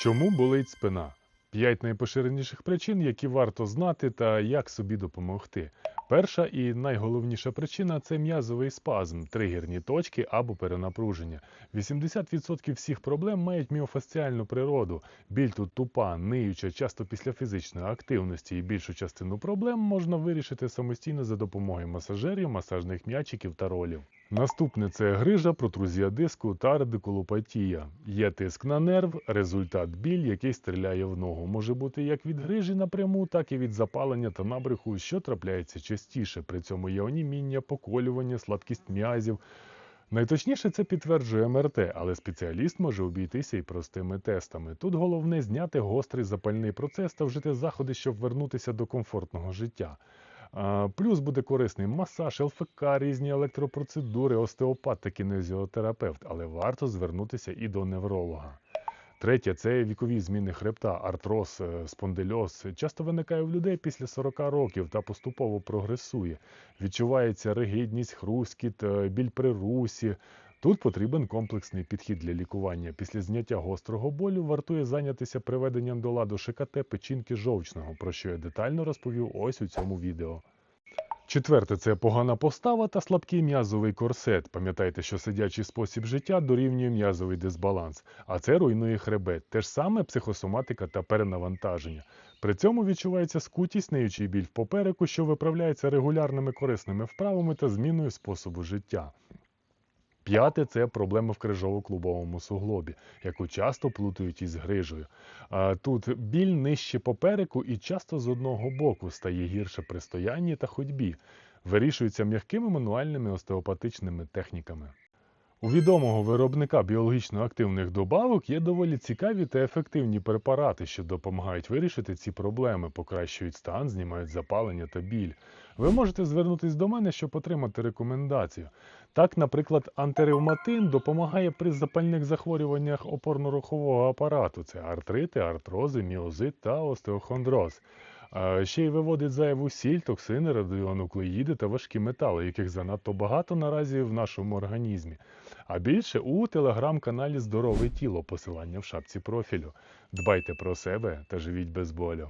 Чому болить спина? П'ять найпоширеніших причин, які варто знати та як собі допомогти. Перша і найголовніша причина це м'язовий спазм, тригерні точки або перенапруження. 80% всіх проблем мають міофасціальну природу. Біль тут тупа, ниюча, часто після фізичної активності, і більшу частину проблем можна вирішити самостійно за допомогою масажерів, масажних м'ячиків та ролів. Наступне це грижа, протрузія диску та радикулопатія. Є тиск на нерв, результат біль, який стріляє в ногу. Може бути як від грижі напряму, так і від запалення та набряку, що трапляється частіше. При цьому є оніміння, поколювання, слабкість м'язів. Найточніше це підтверджує МРТ, але спеціаліст може обійтися і простими тестами. Тут головне зняти гострий запальний процес та вжити заходи, щоб вернутися до комфортного життя. Плюс буде корисний масаж, ЛФК, різні електропроцедури, остеопат та кінезіотерапевт, але варто звернутися і до невролога. Третє це вікові зміни хребта, артроз, е, спондильоз. Часто виникає в людей після 40 років та поступово прогресує. Відчувається ригідність, хрускіт, е, біль при русі. Тут потрібен комплексний підхід для лікування. Після зняття гострого болю вартує зайнятися приведенням до ладу ШКТ печінки жовчного, про що я детально розповів ось у цьому відео. Четверте це погана постава та слабкий м'язовий корсет. Пам'ятайте, що сидячий спосіб життя дорівнює м'язовий дисбаланс, а це руйнує хребет. Те ж саме психосоматика та перенавантаження. При цьому відчувається скутість, неючий біль в попереку, що виправляється регулярними корисними вправами та зміною способу життя. П'яте це проблема в крижово-клубовому суглобі, яку часто плутають із грижею. Тут біль нижче попереку і часто з одного боку стає гірше при стоянні та ходьбі. Вирішується м'якими мануальними остеопатичними техніками. У відомого виробника біологічно активних добавок є доволі цікаві та ефективні препарати, що допомагають вирішити ці проблеми, покращують стан, знімають запалення та біль. Ви можете звернутися до мене, щоб отримати рекомендацію. Так, наприклад, антиревматин допомагає при запальних захворюваннях опорно-рухового апарату: це артрити, артрози, міозит та остеохондроз. Ще й виводить зайву сіль, токсини, радіонуклеїди та важкі метали, яких занадто багато наразі в нашому організмі. А більше у телеграм-каналі Здорове тіло, посилання в шапці профілю. Дбайте про себе та живіть без болю.